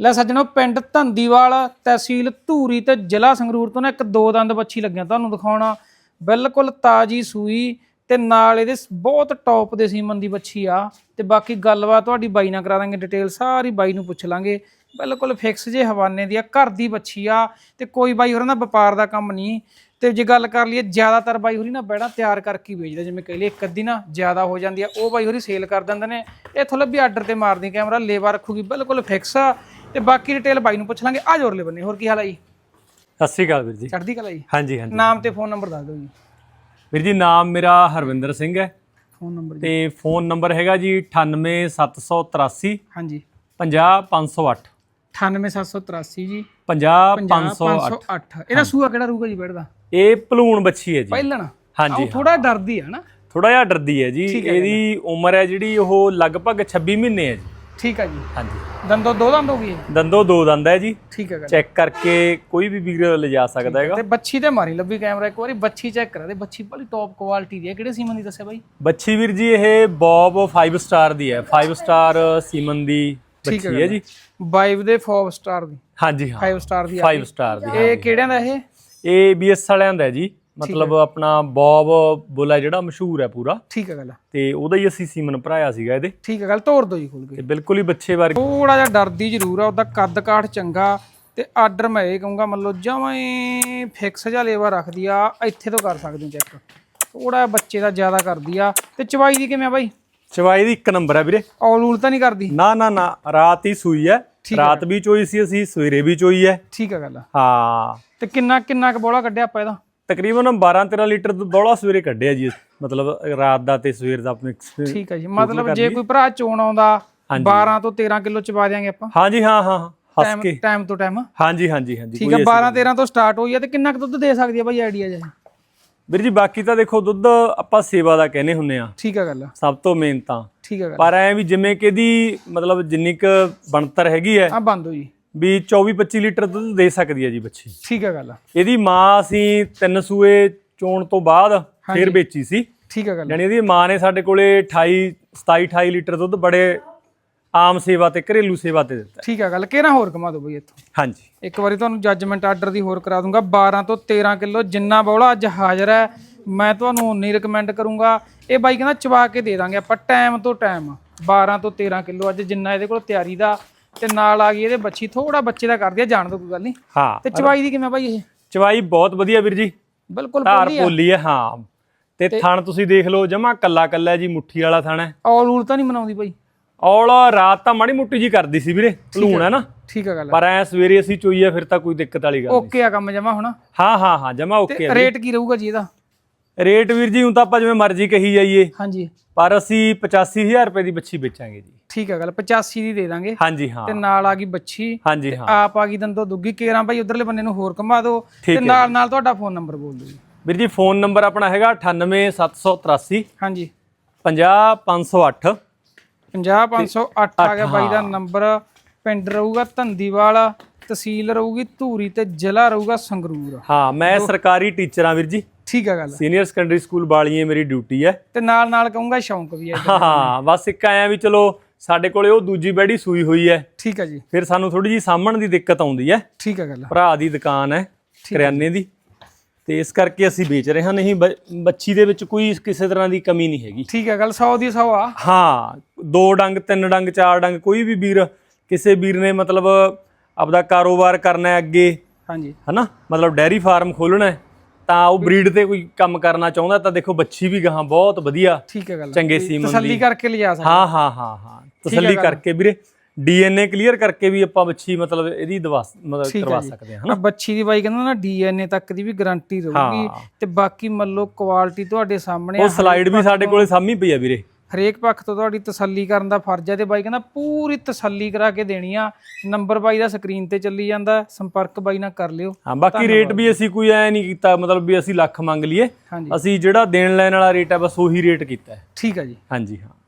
ਲੈ ਸੱਜਣੋ, ਪਿੰਡ ਧੰਦੀਵਾਲ, ਤਹਿਸੀਲ ਧੂਰੀ ਤੇ ਜ਼ਿਲ੍ਹਾ ਸੰਗਰੂਰ ਤੋਂ ਨਾ ਇੱਕ ਦੋ ਦੰਦ ਬੱਚੀ ਲੱਗਿਆ ਤੁਹਾਨੂੰ ਦਿਖਾਉਣਾ। ਬਿਲਕੁਲ ਤਾਜੀ ਸੂਈ ਤੇ ਨਾਲ ਇਹਦੇ ਬਹੁਤ ਟੌਪ ਦੇ ਸੀਮਨ ਦੀ ਬੱਚੀ ਆ। ਤੇ ਬਾਕੀ ਗੱਲਬਾਤ ਤੁਹਾਡੀ ਬਾਈ ਨਾਲ ਕਰਾ ਦਾਂਗੇ ਡਿਟੇਲ ਸਾਰੀ ਬਾਈ ਨੂੰ ਪੁੱਛ ਲਾਂਗੇ। ਬਿਲਕੁਲ ਫਿਕਸ ਜੇ ਹਵਾਨੇ ਦੀ ਆ, ਘਰ ਦੀ ਬੱਚੀ ਆ। ਤੇ ਕੋਈ ਬਾਈ ਹੋਰਾਂ ਦਾ ਵਪਾਰ ਦਾ ਕੰਮ ਨਹੀਂ। ਤੇ ਜੇ ਗੱਲ ਕਰ ਲਈਏ, ਜ਼ਿਆਦਾਤਰ ਬਾਈ ਹੋਰੀ ਨਾ ਬੈੜਾ ਤਿਆਰ ਕਰਕੇ ਹੀ ਵੇਚਦੇ ਜਿਵੇਂ ਕਹ ਲਈਏ ਇੱਕ ਅੱਧੀ ਨਾ ਜ਼ਿਆਦਾ ਹੋ ਜਾਂਦੀ ਆ, ਉਹ ਬਾਈ ਹੋਰੀ ਸੇਲ ਕਰ ਦਿੰਦੇ ਨੇ। ਇਹ ਥੋੜਾ ਵੀ ਆਰਡਰ ਤੇ ਮਾਰਦੀ ਕੈਮਰਾ ਲੇਵਾ ਰੱਖੂਗੀ, ਬਿਲਕੁਲ ਫਿਕਸ ਆ। ਤੇ ਬਾਕੀ ਡਿਟੇਲ ਬਾਈ ਨੂੰ ਪੁੱਛ ਲਾਂਗੇ। ਆ ਜੋਰ ਲੈ ਬੰਨੇ ਹੋਰ ਕੀ ਹਾਲ ਆ ਜੀ? ਸਤਿ ਸ਼੍ਰੀ ਅਕਾਲ ਵੀਰ ਜੀ। ਚੜ੍ਹਦੀ ਕਲਾ ਜੀ? ਹਾਂਜੀ ਹਾਂਜੀ। ਨਾਮ ਤੇ ਫੋਨ ਨੰਬਰ ਦੱਸ ਦਿਓ ਜੀ। ਵੀਰ ਜੀ ਨਾਮ ਮੇਰਾ ਹਰਵਿੰਦਰ ਸਿੰਘ ਹੈ। ਫੋਨ ਨੰਬਰ ਜੀ। ਤੇ ਫੋਨ ਨੰਬਰ ਹੈਗਾ ਜੀ 98783 ਹਾਂਜੀ। 50508 98783 ਜੀ। 50508 508 ਇਹਦਾ ਸੂਆ ਕਿਹੜਾ ਰਹੂਗਾ ਜੀ ਬੈਠਦਾ ਇਹ ਭਲੂਣ ਬੱਚੀ ਹੈ ਜੀ। ਪਹਿਲਣ। ਹਾਂਜੀ ਥੋੜਾ ਡਰਦੀ ਆ ਨਾ। ਥੋੜਾ ਜਿਹਾ ਡਰਦੀ ਹੈ ਜੀ। ਇਹਦੀ ਉਮਰ ਹੈ ਜਿਹੜੀ ਉਹ ਲਗਭਗ 26 ਮਹੀਨੇ ਹੈ ਜੀ। ਠੀਕ ਆ ਜੀ। ਹਾਂਜੀ। ਦੰਦੋ ਦੋ ਦੰਦ ਹੋ ਗਈ ਇਹ? ਦੰਦੋ ਦੋ ਦੰਦ ਹੈ ਜੀ। ਠੀਕ ਹੈ ਗੱਲ। ਚੈੱਕ ਕਰਕੇ ਕੋਈ ਵੀ ਵੀਰ ਲਿਜਾ ਸਕਦਾ ਹੈਗਾ। ਤੇ ਬੱਚੀ ਤੇ ਮਾਰੀ ਲੱਭੀ ਕੈਮਰਾ ਇੱਕ ਵਾਰੀ ਬੱਚੀ ਚੈੱਕ ਕਰਾ ਦੇ। ਬੱਚੀ ਬੜੀ ਟੌਪ ਕੁਆਲਿਟੀ ਦੀ ਹੈ। ਕਿਹੜੇ ਸੀਮਨ ਦੀ ਦੱਸਿਆ ਬਾਈ? ਬੱਚੀ ਵੀਰ ਜੀ ਇਹ ਬੌਬ 5 ਸਟਾਰ ਦੀ ਹੈ। 5 ਸਟਾਰ ਸੀਮਨ ਦੀ ਬੱਚੀ ਹੈ ਜੀ। ਵਾਈਵ ਦੇ 4 ਸਟਾਰ ਦੀ। ਹਾਂਜੀ ਹਾਂ। 5 ਸਟਾਰ ਦੀ ਆ 5 ਸਟਾਰ ਦੀ ਇਹ ਕਿਹੜਿਆਂ ਦਾ ਇਹ? ਇਹ ਬੀਐਸ ਵਾਲਿਆਂ ਦਾ ਹੈ ਜੀ। ਮਤਲਬ ਆਪਣਾ ਬੌਬ ਬੋਲਾ ਜਿਹੜਾ ਮਸ਼ਹੂਰ ਹੈ ਪੂਰਾ। ਠੀਕ ਹੈ ਗੱਲ। ਤੇ ਉਹਦਾ ਹੀ ਅਸੀਂ ਸੀਮਨ ਭਰਾਇਆ ਸੀਗਾ ਇਹਦੇ। ਠੀਕ ਹੈ ਗੱਲ ਤੋੜ ਦੋ ਜੀ ਖੋਲ ਕੇ। ਤੇ ਬਿਲਕੁਲ ਹੀ ਬੱਚੇ ਵਰਗੇ। ਥੋੜਾ ਜਿਹਾ ਡਰਦੀ ਜ਼ਰੂਰ ਆ ਉਹਦਾ ਕੱਦ ਕਾਠ ਚੰਗਾ ਤੇ ਆਰਡਰ ਮੈਂ ਇਹ ਕਹੂੰਗਾ ਮੰਨ ਲਓ ਜਮਾਂ ਫਿਕਸ ਜਿਹਾ ਲੇਵਾ ਰੱਖਦੀ ਆ ਇੱਥੇ ਤੋਂ ਕਰ ਸਕਦੇ ਹੋ ਚੈੱਕ ਥੋੜਾ ਬੱਚੇ ਦਾ ਜ਼ਿਆਦਾ ਕਰਦੀ ਆ। ਤੇ ਚਵਾਈ ਦੀ ਕਿਵੇਂ ਆ ਬਾਈ? ਚਵਾਈ ਦੀ ਇੱਕ ਨੰਬਰ ਹੈ ਵੀਰੇ। ਔਲ ਊਲ ਤਾਂ ਨਹੀਂ ਕਰਦੀ? ਨਾ ਨਾ ਨਾ ਰਾਤ ਹੀ ਸੂਈ ਹੈ। ਰਾਤ ਵੀ ਚੋਈ ਸੀ ਅਸੀਂ ਸਵੇਰੇ ਵੀ ਚੋਈ ਹੈ। ਠੀਕ ਹੈ ਗੱਲ। ਹਾਂ। ਤੇ ਕਿੰਨਾ ਕਿੰਨਾ ਕੁ ਬੋਲਾ ਕੱਢਿਆ ਆਪਾਂ ਇਹਦਾ? ਤਕਰੀਬਨ 12 13 ਲੀਟਰ ਬੌਲਾ ਸਵੇਰੇ ਕੱਢਿਆ ਜੀ। ਮਤਲਬ ਰਾਤ ਦਾ ਤੇ ਸਵੇਰ ਦਾ ਆਪਣੇ ਠੀਕ ਹੈ ਜੀ। ਮਤਲਬ ਜੇ ਕੋਈ ਭਰਾ ਚੋਣ ਆਉਂਦਾ 12 ਤੋਂ 13 ਕਿਲੋ ਚਵਾ ਦਿਆਂਗੇ ਆਪਾਂ। ਹਾਂਜੀ ਹਾਂ ਹਾਂ ਹਾਂ, ਹੱਸ ਕੇ। ਟਾਈਮ ਤੋਂ ਟਾਈਮ। ਹਾਂਜੀ ਹਾਂਜੀ ਹਾਂਜੀ। ਠੀਕ ਹੈ 12 13 ਤੋਂ ਸਟਾਰਟ ਹੋਈ ਆ ਤੇ ਕਿੰਨਾ ਕੁ ਦੁੱਧ ਦੇ ਸਕਦੀ ਆ ਬਾਈ ਆਈਡੀਆ ਜੇ ਵੀਰ ਜੀ ਬਾਕੀ ਤਾਂ ਦੇਖੋ ਦੁੱਧ ਆਪਾਂ ਸੇਵਾ ਦਾ ਕਹਿੰਦੇ ਹੁੰਨੇ ਆ। ਠੀਕ ਹੈ ਗੱਲ ਸਭ ਤੋਂ ਮੇਨ ਤਾਂ। ਠੀਕ ਹੈ ਗੱਲ ਪਰ ਐ ਵੀ ਜਿਵੇਂ ਕਿ ਮਤਲਬ ਜਿੰਨੀ ਕ ਬਣਤਰ ਹੈਗੀ ਹੈ ਆ ਬੰਦ ਹੋ ਜੀ ਵੀ 24 25 ਲੀਟਰ ਦੁੱਧ ਦੇ ਸਕਦੀ ਹੈ ਜੀ ਬੱਚੀ। ਠੀਕ ਹੈ ਗੱਲ ਇਹਦੀ ਮਾਂ ਅਸੀਂ ਤਿੰਨ ਸੂਏ ਚੋਣ ਤੋਂ ਬਾਅਦ ਫੇਰ ਵੇਚੀ ਸੀ। ਠੀਕ ਹੈ ਗੱਲ ਯਾਨੀ ਇਹਦੀ ਮਾਂ ਨੇ ਸਾਡੇ ਕੋਲੇ 28 27 28 ਲੀਟਰ ਦੁੱਧ ਬੜੇ ਆਮ ਸੇਵਾ ਤੇ ਘਰੇਲੂ ਸੇਵਾ ਤੇ ਦਿੱਤਾ। ਠੀਕ ਹੈ ਗੱਲ ਕਿਹੜਾ ਹੋਰ ਕਮਾ ਦੋ ਬਈ ਇੱਥੋਂ? ਹਾਂਜੀ। ਇੱਕ ਵਾਰੀ ਤੁਹਾਨੂੰ ਜੱਜਮੈਂਟ ਆਰਡਰ ਦੀ ਹੋਰ ਕਰਾ ਦੂੰਗਾ। 12 ਤੋਂ 13 ਕਿਲੋ ਜਿੰਨਾ ਬੌਲਾ ਅੱਜ ਹਾਜ਼ਰ ਹੈ ਮੈਂ ਤੁਹਾਨੂੰ ਉਨੀ ਰეკਮੈਂਡ ਕਰੂੰਗਾ। ਇਹ ਬਾਈ ਕਹਿੰਦਾ ਚਵਾ ਕੇ ਦੇ ਦਾਂਗੇ ਆਪਾਂ ਟਾਈਮ ਤੋਂ ਟਾਈਮ 12 ਤੋਂ 13 ਕਿਲੋ ਅੱਜ ਜਿੰਨਾ ਇਹਦੇ ਕੋਲ ਤਿਆਰੀ ਦਾ ਤੇ ਨਾਲ ਆ ਗਈ ਇਹਦੇ ਬੱਚੀ ਥੋੜਾ ਬੱਚੇ ਦਾ ਕਰਦੀ ਆ ਜਾਣ ਦੋ ਕੋਈ ਗੱਲ ਨਹੀਂ। ਹਾਂ। ਤੇ ਚਵਾਈ ਦੀ ਕਿਵੇਂ ਬਾਈ ਇਹ? ਚਵਾਈ ਬਹੁਤ ਵਧੀਆ ਵੀਰ ਜੀ। ਬਿਲਕੁਲ ਧਾਰ ਪੋਲੀ ਹੈ ਹਾਂ। ਤੇ ਥਣ ਤੁਸੀਂ ਦੇਖ ਲਓ ਜਮਾ ਕੱਲਾ ਕੱਲਾ ਜੀ ਮੁੱਠੀ ਵਾਲਾ ਥਣ ਹੈ। ਔਲ ਊਲ ਤਾਂ ਨਹੀਂ ਮਨਾਉਂਦੀ ਬਾਈ? ਔਲ ਰਾਤ ਤਾਂ ਮਾੜੀ ਮੁੱਟੀ ਜੀ ਕਰਦੀ ਸੀ ਵੀਰੇ ਭਲੂਣ ਹੈ ਨਾ। ਠੀਕ ਹੈ ਗੱਲ ਪਰ ਐ ਸਵੇਰੇ ਅਸੀਂ ਚੋਈ ਆ ਫਿਰ ਤਾਂ ਕੋਈ ਦਿੱਕਤ ਵਾਲੀ ਗੱਲ ਨਹੀਂ ਓਕੇ ਆ ਕੰਮ ਜਮਾ ਹੁਣ। ਹਾਂ ਹਾਂ ਹਾਂ ਜਮਾ ਓਕੇ ਆ ਰੇਟ ਕੀ ਰਹੂਗਾ ਜੀ ਇਹਦਾ? ਰੇਟ ਵੀਰ ਜੀ ਹੁਣ ਤਾਂ ਆਪਾਂ ਜਿਵੇਂ ਮਰਜ਼ੀ ਕਹੀ ਜਾਈਏ। ਹਾਂਜੀ। ਪਰ ਅਸੀਂ 85000 ਰੁਪਏ ਦੀ ਬੱਚੀ ਵੇਚਾਂਗੇ ਜੀ। ਠੀਕ ਹੈ ਗੱਲ 85 ਦੀ ਦੇ ਦਾਂਗੇ। ਹਾਂਜੀ ਹਾਂ। ਤੇ ਨਾਲ ਆ ਗਈ ਬੱਚੀ। ਹਾਂਜੀ ਹਾਂ। ਆਪ ਆ ਗਈ ਦੰਦੋ ਦੁੱਗੀ। ਕੇਰਾਂ ਭਾਈ ਉਧਰਲੇ ਬੰਨੇ ਨੂੰ ਹੋਰ ਘੁਮਾ ਦਿਓ। ਤੇ ਨਾਲ ਨਾਲ ਤੁਹਾਡਾ ਫੋਨ ਨੰਬਰ ਬੋਲ ਦਿਓ ਵੀਰ ਜੀ ਫੋਨ ਨੰਬਰ ਆਪਣਾ ਹੈਗਾ 98783 ਹਾਂਜੀ। 50508 50508 ਆ ਗਿਆ ਬਾਈ ਦਾ ਨੰਬਰ। ਪਿੰਡ ਰਹੂਗਾ ਧੰਦੀਵਾਲ ਤਹਿਸੀਲ ਰਹੂਗੀ ਧੂਰੀ ਤੇ ਜ਼ਿਲ੍ਹਾ ਰਹੂਗਾ ਸੰਗਰੂਰ। ਹਾਂ ਮੈਂ ਸਰਕਾਰੀ ਟੀਚਰ ਹਾਂ ਵੀਰ ਜੀ। ਠੀਕ ਹੈ ਗੱਲ। ਸੀਨੀਅਰ ਸੈਕੰਡਰੀ ਸਕੂਲ ਬਾਲੀਏ ਮੇਰੀ ਡਿਊਟੀ ਹੈ। ਤੇ ਨਾਲ ਨਾਲ ਕਹੂੰਗਾ ਸ਼ੌਂਕ ਵੀ ਹਾਂ ਹਾਂ ਬਸ ਇੱਕ ਆਇਆ ਵੀ ਚਲੋ ਸਾਡੇ ਕੋਲੇ ਉਹ ਦੂਜੀ ਬੈੜੀ ਸੂਈ ਹੋਈ ਹੈ। ਠੀਕ ਹੈ ਜੀ। ਫਿਰ ਸਾਨੂੰ ਥੋੜੀ ਜੀ ਸਾਂਭਣ ਦੀ ਦਿੱਕਤ ਆਉਂਦੀ ਹੈ। ਠੀਕ ਹੈ ਗੱਲ। ਭਰਾ ਦੀ ਦੁਕਾਨ ਹੈ ਕਰਿਆਨੇ ਦੀ। ਤੇ ਇਸ ਕਰਕੇ ਅਸੀਂ ਵੇਚ ਰਹੇ ਹਾਂ ਨਹੀਂ ਬੱਚੀ ਦੇ ਵਿੱਚ ਕੋਈ ਕਿਸੇ ਤਰ੍ਹਾਂ ਦੀ ਕਮੀ ਨਹੀਂ ਹੈਗੀ। ਠੀਕ ਹੈ ਗੱਲ 100 ਦੀ 100 ਆ। ਹਾਂ ਦੋ ਡੰਗ ਤਿੰਨ ਡੰਗ ਚਾਰ ਡੰਗ ਕੋਈ ਵੀ ਵੀਰ ਕਿਸੇ ਵੀਰ ਨੇ ਮਤਲਬ ਆਪਦਾ ਕਾਰੋਬਾਰ ਕਰਨਾ ਹੈ ਅੱਗੇ ਹਾਂਜੀ। ਹਨਾ? ਮਤਲਬ ਡੈਰੀ ਫਾਰਮ ਖੋਲਣਾ ਹੈ। ਤਾਂ ਉਹ ਬਰੀਡ ਤੇ ਕੋਈ ਕੰਮ ਕਰਨਾ ਚਾਹੁੰਦਾ ਤਾਂ ਦੇਖੋ ਬੱਚੀ ਵੀ ਗਾਹਾਂ ਬਹੁਤ ਵਧੀਆ ਠੀਕ ਹੈ ਗੱਲ ਚੰਗੇ ਸੀਮਨ ਤਸੱਲੀ ਕਰਕੇ ਲਿਜਾ ਸਕਦੇ। ਹਾਂ ਹਾਂ ਹਾਂ ਹਾਂ ਤਸੱਲੀ ਕਰਕੇ ਵੀਰੇ ਡੀਐਨਏ ਕਲੀਅਰ ਕਰਕੇ ਵੀ ਆਪਾਂ ਬੱਚੀ ਮਤਲਬ ਇਹਦੀ ਦਵਾ ਮਤਲਬ ਕਰਵਾ ਸਕਦੇ ਹਾਂ ਆ ਬੱਚੀ ਦੀ ਬਾਈ ਕਹਿੰਦਾ ਨਾ ਡੀਐਨਏ ਤੱਕ ਦੀ ਵੀ ਗਾਰੰਟੀ ਰਹੂਗੀ। ਤੇ ਬਾਕੀ ਮੰਨ ਲਓ ਕੁਆਲਿਟੀ ਤੁਹਾਡੇ ਸਾਹਮਣੇ ਉਹ ਸਲਾਈਡ ਵੀ ਸਾਡੇ ਕੋਲੇ ਸਾਹਮਣੇ ਪਈ ਆ ਵੀਰੇ। ਹਰੇਕ ਪੱਖ ਤੋਂ ਤੁਹਾਡੀ ਤਸੱਲੀ ਕਰਨ ਦਾ ਫਰਜ਼ ਹੈ ਤੇ ਬਾਈ ਕਹਿੰਦਾ ਪੂਰੀ ਤਸੱਲੀ ਕਰਾ ਕੇ ਦੇਣੀ ਆ। ਨੰਬਰ ਬਾਈ ਦਾ ਸਕਰੀਨ ਤੇ ਚੱਲੀ ਜਾਂਦਾ ਸੰਪਰਕ ਬਾਈ ਨਾਲ ਕਰ ਲਿਓ। ਹਾਂ ਬਾਕੀ ਰੇਟ ਵੀ ਅਸੀਂ ਕੋਈ ਐ ਨਹੀਂ ਕੀਤਾ ਮਤਲਬ ਵੀ ਅਸੀਂ ਲੱਖ ਮੰਗ ਲਈਏ। ਅਸੀਂ ਜਿਹੜਾ ਦੇਣ ਲੈਣ ਵਾਲਾ ਰੇਟ ਹੈ ਬਸ ਉਹੀ ਰੇਟ ਕੀਤਾ ਹੈ। ਠੀਕ ਹੈ ਜੀ। ਹਾਂਜੀ ਹਾਂ।